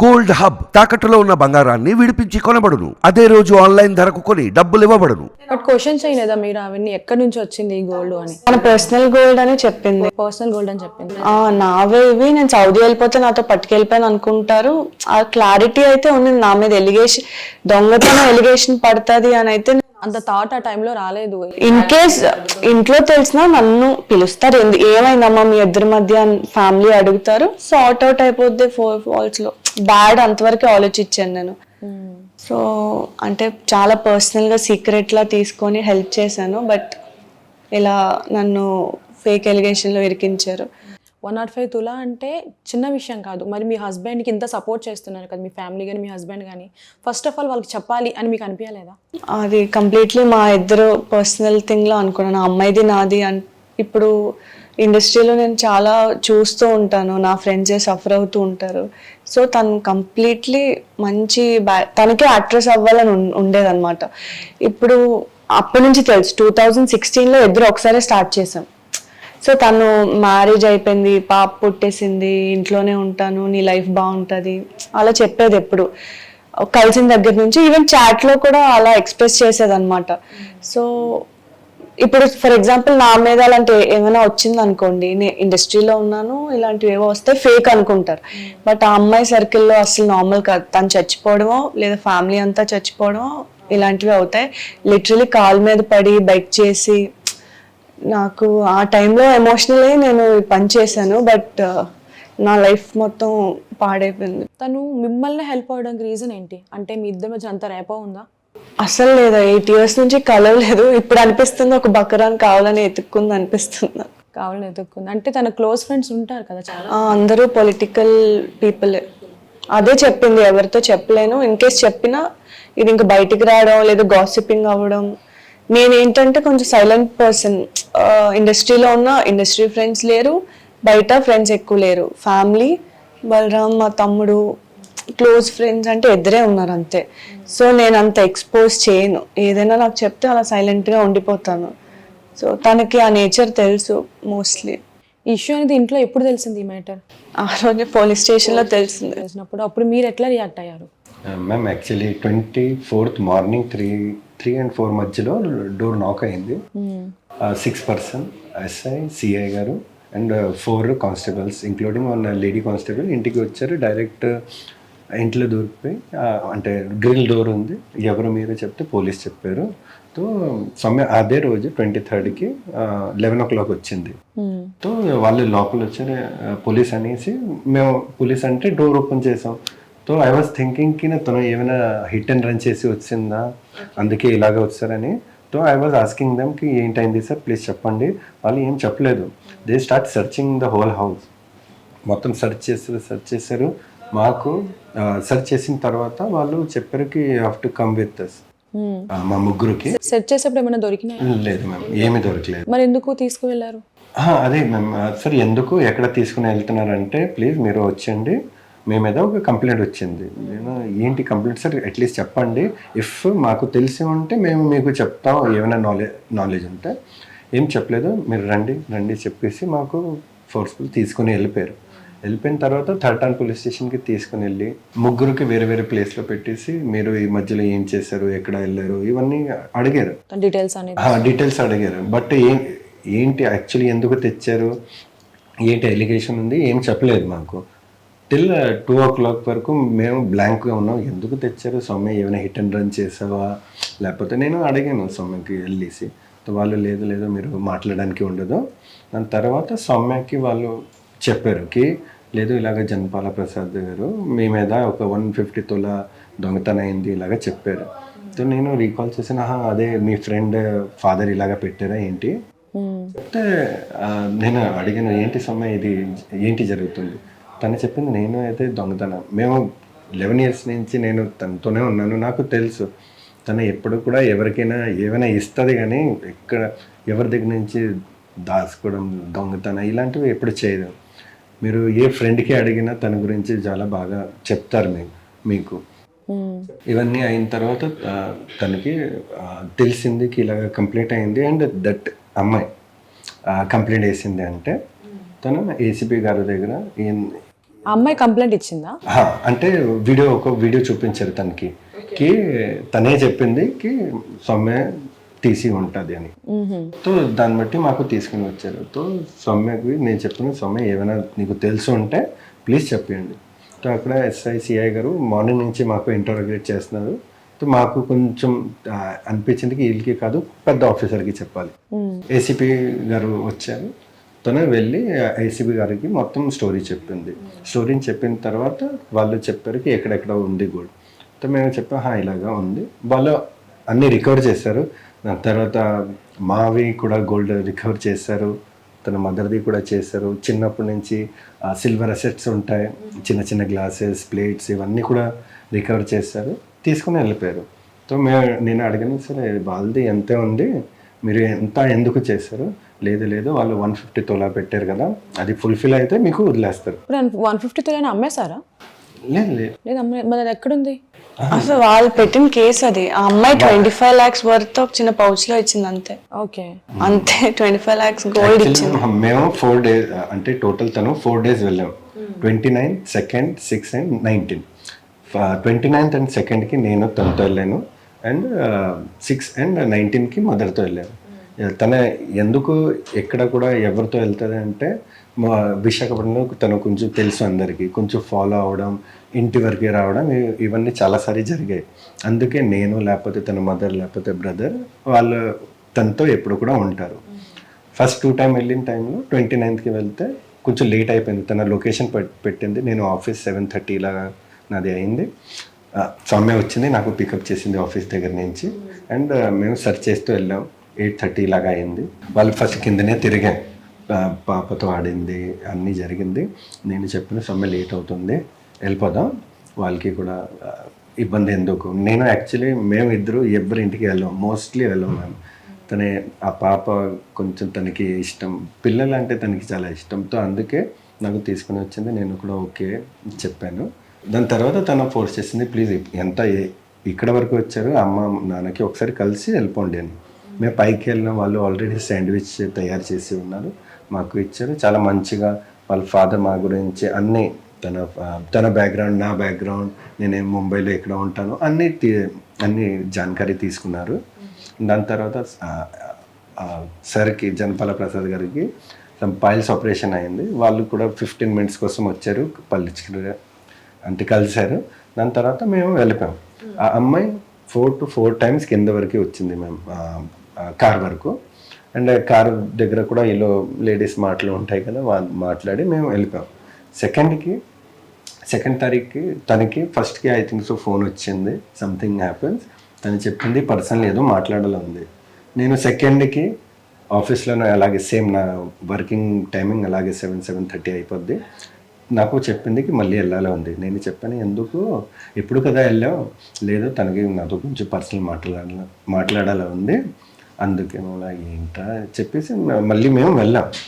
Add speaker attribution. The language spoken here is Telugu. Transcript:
Speaker 1: గోల్డ్ హబ్ తాకట్టులో ఉన్న బంగారాన్ని విడిపించి కొనబడును. అదే రోజు ఆన్లైన్ ధరకు కొని డబ్బులు ఇవ్వబడును.
Speaker 2: బట్ క్వశ్చన్ చేయలేదా మీరు? అవన్నీ ఎక్కడి నుంచి వచ్చింది ఈ గోల్డ్ అని?
Speaker 3: మన పర్సనల్ గోల్డ్ అని చెప్పింది.
Speaker 2: పర్సనల్ గోల్డ్ అని చెప్పింది.
Speaker 3: ఆ నావే ఇవి. నేను సౌదీ వెళ్ళిపోతే నాతో పట్టుకెళ్ళిపోయాను అనుకుంటారు. ఆ క్లారిటీ అయితే ఉంది నా మీద ఎలిగేషన్ దొంగతనం ఎలిగేషన్ పడుతుంది అని అయితే
Speaker 2: అంత థాట్ ఆ టైంలో రాలేదు.
Speaker 3: ఇన్ కేస్ ఇంట్లో తెలిసినా నన్ను పిలుస్తారు. ఎందు ఏమైందమ్మా మీ ఇద్దరి మధ్య? ఫ్యామిలీ అడుగుతారు. సార్ట్ అవుట్ అయిపోద్ది ఫోర్ వాల్స్లో. బ్యాడ్ అంతవరకు ఆలోచించాను నేను. సో అంటే చాలా పర్సనల్గా సీక్రెట్ లా తీసుకొని హెల్ప్ చేశాను బట్ ఇలా నన్ను ఫేక్ ఎలిగేషన్లో ఇరికించారు.
Speaker 2: వన్ నాట్ ఫైవ్ తులా అంటే చిన్న విషయం కాదు. మరి మీ హస్బెండ్కి ఇంత సపోర్ట్ చేస్తున్నారు కదా మీ ఫ్యామిలీ కానీ మీ హస్బెండ్ కానీ. ఫస్ట్ ఆఫ్ ఆల్ వాళ్ళకి చెప్పాలి అని మీకు అనిపించలేదా?
Speaker 3: అది కంప్లీట్లీ మా ఇద్దరు పర్సనల్ థింగ్లో అనుకున్నాను. నా అమ్మాయిది నాది అన్ ఇప్పుడు ఇండస్ట్రీలో నేను చాలా చూస్తూ ఉంటాను. నా ఫ్రెండ్సే సఫర్ అవుతూ ఉంటారు. సో తను కంప్లీట్లీ మంచి బ్యా తనకే యాక్ట్రెస్ అవ్వాలని ఉండేదన్నమాట. ఇప్పుడు అప్పటి నుంచి తెలుసు టూ థౌజండ్ సిక్స్టీన్లో ఇద్దరు ఒకసారి స్టార్ట్ చేసాం సో తను మ్యారేజ్ అయిపోయింది పాప పుట్టేసింది ఇంట్లోనే ఉంటాను నీ లైఫ్ బాగుంటుంది. అలా చెప్పేది ఎప్పుడు. కలిసిన దగ్గర నుంచి ఈవెన్ చాట్లో కూడా అలా ఎక్స్ప్రెస్ చేసేదన్నమాట. సో ఇప్పుడు ఫర్ ఎగ్జాంపుల్ నా మీద అలాంటి ఏమైనా వచ్చింది అనుకోండి నేను ఇండస్ట్రీలో ఉన్నాను ఇలాంటివి ఏవో వస్తే ఫేక్ అనుకుంటారు. బట్ ఆ అమ్మాయి సర్కిల్లో అసలు నార్మల్ కాదు. తను చచ్చిపోవడమో లేదా ఫ్యామిలీ అంతా చచ్చిపోవడమో ఇలాంటివి అవుతాయి. లిటరలీ కాల్ మీద పడి బైక్ చేసి నాకు ఆ టైంలో ఎమోషనల్ అయ్యి నేను పని చేశాను బట్ uh, నా లైఫ్ మొత్తం పాడైపోయింది.
Speaker 2: తను మిమ్మల్ని హెల్ప్ అవ్వడానికి రీజన్ ఏంటి? అంటే మీ ఇద్దరి మధ్య అంత రేపా ఉందా?
Speaker 3: అసలు లేదా ఎయిట్ ఇయర్స్ నుంచి కలవలేదు ఇప్పుడు అనిపిస్తుంది ఒక బకరాన్ కావాలని ఎత్తుక్కుంది అనిపిస్తుంది నాకు.
Speaker 2: కావాలని ఎదుక్కుంది అంటే తన క్లోజ్ ఫ్రెండ్స్ ఉంటారు కదా చాలా
Speaker 3: ఆ, అందరూ పొలిటికల్ పీపుల్. అదే చెప్పింది ఎవరితో చెప్పలేను. ఇన్ కేస్ చెప్పినా ఇది ఇంకా బయటికి రావడం లేదా గాసిపింగ్ అవ్వడం. నేను ఏంటంటే కొంచెం సైలెంట్ పర్సన్. ఇండస్ట్రీలో ఉన్న ఇండస్ట్రీ ఫ్రెండ్స్ లేరు బయట ఫ్రెండ్స్ ఎక్కువ లేరు. ఫ్యామిలీ బలరామ్ మా తమ్ముడు క్లోజ్ ఫ్రెండ్స్ అంటే ఇద్దరే ఉన్నారు అంతే. సో నేను అంత ఎక్స్పోజ్ చేయను. ఏదైనా నాకు చెప్తే అలా సైలెంట్గా ఉండిపోతాను. సో తనకి ఆ నేచర్ తెలుసు మోస్ట్లీ.
Speaker 2: ఇష్యూ అనేది ఇంట్లో ఎప్పుడు తెలిసింది ఈ మ్యాటర్?
Speaker 3: ఆ రోజు పోలీస్ స్టేషన్లో తెలిసింది.
Speaker 2: తెలిసినప్పుడు అప్పుడు మీరు ఎట్లా రియాక్ట్ అయ్యారు?
Speaker 4: Ma'am actually twenty fourth morning three three and four మధ్యలో డోర్ నాక్ అయింది. Six person SI CI garu and four constables including one lady constable ఇంటికి వచ్చారు. డైరెక్ట్ ఇంట్లో దూరిపోయి ఆ, అంటే గ్రిల్ డోర్ ఉంది. ఎవరు మీరు చెప్తే పోలీస్ చెప్పారు. తో సమయం అదే రోజు ట్వంటీ థర్డ్కి లెవెన్ ఓ క్లాక్ వచ్చింది. తో వాళ్ళు లోపల వచ్చారు పోలీస్ అనేసి మేము పోలీస్ అంటే డోర్ ఓపెన్ చేసాం. తో ఐ వాజ్ థింకింగ్కి తను ఏమైనా హిట్ అండ్ రన్ చేసి వచ్చిందా? అందుకే ఇలాగ వచ్చారని. తో ఐ వాజ్ ఆస్కింగ్ దమ్కి ఏంటైంది సార్? ప్లీజ్ చెప్పండి. వాళ్ళు ఏం చెప్పలేదు. They start searching the whole house. మొత్తం సెర్చ్ చేశారు సెర్చ్ చేశారు. మాకు సెర్చ్ చేసిన తర్వాత వాళ్ళు చెప్పారు కి have to come with us. మా ముగ్గురికి.
Speaker 2: సెట్ చేసేప్పుడు ఏమైనా దొరికినాయి?
Speaker 4: లేదు మ్యామ్ ఏమీ దొరకలేదు.
Speaker 2: మరి ఎందుకు తీసుకువెళ్ళారు?
Speaker 4: అదే మ్యామ్ సార్ ఎందుకు ఎక్కడ తీసుకుని వెళ్తున్నారంటే ప్లీజ్ మీరు వచ్చండి మీ మీద ఒక కంప్లైంట్ వచ్చింది. నేను ఏంటి కంప్లైంట్? సార్ అట్లీస్ట్ చెప్పండి. ఇఫ్ మాకు తెలిసి ఉంటే మేము మీకు చెప్తాం ఏమైనా నాలెడ్జ్ నాలెడ్జ్ ఉంటే. ఏం చెప్పలేదు మీరు రండి రండి చెప్పేసి మాకు ఫోర్స్ఫుల్ తీసుకుని వెళ్ళిపోయారు. వెళ్ళిపోయిన తర్వాత థర్టాన్ పోలీస్ స్టేషన్కి తీసుకుని వెళ్ళి ముగ్గురికి వేరే వేరే ప్లేస్లో పెట్టేసి మీరు ఈ మధ్యలో ఏం చేశారు ఎక్కడ వెళ్ళారు ఇవన్నీ అడిగారు.
Speaker 2: డీటెయిల్స్
Speaker 4: డీటెయిల్స్ అడిగారు. బట్ ఏం ఏంటి యాక్చువల్లీ ఎందుకు తెచ్చారు ఏంటి ఎలిగేషన్ ఉంది ఏం చెప్పలేదు మాకు. టిల్ టూ ఓ క్లాక్ వరకు మేము బ్లాంక్గా ఉన్నాం. ఎందుకు తెచ్చారు సౌమ్య ఏమైనా హిట్ అండ్ రన్ చేసావా? లేకపోతే నేను అడిగాను సౌమ్యకి వెళ్ళేసి. వాళ్ళు లేదు లేదు మీరు మాట్లాడడానికి ఉండదు. దాని తర్వాత సౌమ్యకి వాళ్ళు చెప్పారు కి లేదు ఇలాగ జనపాల ప్రసాద్ గారు మీ మీద ఒక వన్ ఫిఫ్టీ తొల దొంగతనం అయింది ఇలాగ చెప్పారు. సో నేను రీకాల్ చేసిన "ఆహా, అదే మీ ఫ్రెండ్ ఫాదర్ ఇలాగ పెట్టారా ఏంటి? చెప్తే ఆ, నేను అడిగాను ఏంటి సమయం ఇది? ఏంటి జరుగుతుంది? తను చెప్పింది నేను అయితే దొంగతనం. మేము లెవెన్ ఇయర్స్ నుంచి నేను తనతోనే ఉన్నాను నాకు తెలుసు. తను ఎప్పుడు కూడా ఎవరికైనా ఏమైనా ఇస్తుంది కానీ ఎక్కడ ఎవరి దగ్గర నుంచి దాచుకోవడం దొంగతనం ఇలాంటివి ఎప్పుడు చేయదు. మీరు ఏ ఫ్రెండ్కి అడిగినా తన గురించి చాలా బాగా చెప్తారు మీకు మీకు. ఇవన్నీ అయిన తర్వాత తనకి తెలిసింది కి ఇలాగ కంప్లీట్ అయింది అండ్ దట్ అమ్మాయి కంప్లైంట్ వేసింది అంటే తను ఏసీపీ గారి దగ్గర
Speaker 2: అమ్మాయి కంప్లైంట్ ఇచ్చిందా?
Speaker 4: అంటే వీడియో ఒక వీడియో చూపించారు తనకి. కి తనే చెప్పింది కి సొమ్మె తీసి ఉంటుంది అని. తో దాన్ని బట్టి మాకు తీసుకుని వచ్చారు. తో సౌమ్యకి నేను చెప్పిన సౌమ్య ఏమైనా నీకు తెలుసు ఉంటే ప్లీజ్ చెప్పండి సో అక్కడ ఎస్ఐ సిఐ గారు మార్నింగ్ నుంచి మాకు ఇంటరోగేట్ చేస్తున్నారు. సో మాకు కొంచెం అనిపించింది వీళ్ళకి కాదు పెద్ద ఆఫీసర్కి చెప్పాలి. ఏసీపీ గారు వచ్చారు. తను వెళ్ళి ఏసీబీ గారికి మొత్తం స్టోరీ చెప్పింది. స్టోరీని చెప్పిన తర్వాత వాళ్ళు చెప్పారు ఎక్కడెక్కడ ఉంది సో మేము చెప్పాం "హా, ఇలాగా ఉంది. వాళ్ళు అన్నీ రికవర్ చేశారు. తర్వాత మావి కూడా గోల్డ్ రికవర్ చేశారు. తన మదర్ది కూడా చేశారు. చిన్నప్పటి నుంచి సిల్వర్ అసెట్స్ ఉంటాయి. చిన్న చిన్న గ్లాసెస్ ప్లేట్స్ ఇవన్నీ కూడా రికవర్ చేశారు. తీసుకుని వెళ్ళిపోయారు. సో మేము నేను అడిగాను సరే వాళ్ళది ఎంత ఉంది? మీరు ఎంత ఎందుకు చేశారు? లేదు లేదు వాళ్ళు వన్ ఫిఫ్టీ తోలా పెట్టారు కదా. అది ఫుల్ఫిల్ అయితే మీకు వదిలేస్తారు.
Speaker 2: వన్ ఫిఫ్టీ తో అమ్మేశారా?
Speaker 4: లేదు లేదు.
Speaker 2: లేదు అమ్మే మరి ఎక్కడుంది?
Speaker 3: అసలు వాళ్ళు పెట్టిన కేసు అది. ఆ అమ్మాయి ట్వంటీ ఫైవ్ లాక్స్ వర్త్ ఒక చిన్న పౌచ్లో ఇచ్చింది అంతే.
Speaker 2: ఓకే.
Speaker 3: అంతే ట్వంటీ ఫైవ్ లాక్స్ గోల్డ్ ఇచ్చింది.
Speaker 4: మేము ఫోర్ డేస్ అంటే టోటల్ తను ఫోర్ డేస్ వెళ్ళాం. Twenty nine second six and nineteen twenty ninth and సెకండ్కి నేను తనతో వెళ్ళాను. అండ్ సిక్స్ అండ్ నైన్టీన్కి మదర్తో వెళ్ళాను. తన ఎందుకు ఎక్కడ కూడా ఎవరితో వెళ్తుంది అంటే మా విశాఖపట్నంలో తను కొంచెం తెలుసు అందరికీ కొంచెం ఫాలో అవడం ఇంటి వరకు రావడం ఇవన్నీ చాలాసారి జరిగాయి. అందుకే నేను లేకపోతే తన మదర్ లేకపోతే బ్రదర్ వాళ్ళు తనతో ఎప్పుడు కూడా ఉంటారు. ఫస్ట్ టూ టైం వెళ్ళిన టైంలో ట్వంటీ నైన్త్కి వెళ్తే కొంచెం లేట్ అయిపోయింది. తన లొకేషన్ పెట్టింది. నేను ఆఫీస్ సెవెన్ థర్టీ నాది అయింది. సమ్మె వచ్చింది నాకు పికప్ చేసింది ఆఫీస్ దగ్గర నుంచి. అండ్ మేము సెర్చ్ చేస్తూ వెళ్ళాం. ఎయిట్ థర్టీ లాగా అయింది. వాళ్ళు ఫస్ట్ కిందనే తిరిగాం పాపతో ఆడింది అన్నీ జరిగింది. నేను చెప్పిన సమ్మె లేట్ అవుతుంది. వెళ్ళిపోదాం. వాళ్ళకి కూడా ఇబ్బంది ఎందుకు? నేను యాక్చువల్లీ మేము ఇద్దరు ఎవరి ఇంటికి వెళ్ళాం. మోస్ట్లీ వెళ్ళాం మేము. తనే ఆ పాప కొంచెం తనకి ఇష్టం. పిల్లలు అంటే తనకి చాలా ఇష్టంతో అందుకే నాకు తీసుకుని వచ్చింది. నేను కూడా ఓకే చెప్పాను. దాని తర్వాత తను ఫోర్స్ చేసింది ప్లీజ్ ఎంత ఇక్కడ వరకు వచ్చారు? అమ్మ నాన్నకి ఒకసారి కలిసి వెళ్ళిపోండి అని. మేము పైకి వెళ్ళిన వాళ్ళు ఆల్రెడీ శాండ్విచ్ తయారు చేసి ఉన్నారు. మాకు ఇచ్చారు. చాలా మంచిగా వాళ్ళ ఫాదర్ మా గురించి అన్నీ తన తన బ్యాక్గ్రౌండ్ నా బ్యాక్గ్రౌండ్ నేను ముంబైలో ఎక్కడ ఉంటాను అన్ని అన్ని జానకారి తీసుకున్నారు. దాని తర్వాత సార్కి జనపాల ప్రసాద్ గారికి తన పైల్స్ ఆపరేషన్ అయింది. వాళ్ళు కూడా ఫిఫ్టీన్ మినిట్స్ కోసం వచ్చారు. పల్లించుకుని అంటే కలిశారు. దాని తర్వాత మేము వెళ్ళిపోయాం. ఆ అమ్మాయి ఫోర్ టు ఫోర్ టైమ్స్ కింద వరకు వచ్చింది మేము కార్ వరకు. అండ్ కార్ దగ్గర కూడా ఇలా లేడీస్ మాటలు ఉంటాయి కదా వాళ్ళు మాట్లాడి మేము వెళ్ళిపోయాం. సెకండ్కి సెకండ్ తారీఖుకి తనకి ఫస్ట్కి ఐ థింక్ సో ఫోన్ వచ్చింది. Something happens. తను చెప్పింది పర్సన్ లేదు మాట్లాడాలి ఉంది. నేను సెకండ్కి ఆఫీస్లోనే అలాగే సేమ్ నా వర్కింగ్ టైమింగ్ అలాగే సెవెన్ సెవెన్ థర్టీ అయిపోద్ది. నాకు చెప్పిందికి మళ్ళీ వెళ్ళాలి ఉంది. నేను చెప్పాను ఎందుకు? ఎప్పుడు కదా వెళ్ళావు? లేదు తనకి నాతో కొంచెం పర్సనల్ మాట్లాడాలి మాట్లాడాలి ఉంది. అందుకేమో మళ్ళీ ఏంటా చెప్పేసి మళ్ళీ మేము వెళ్ళాం.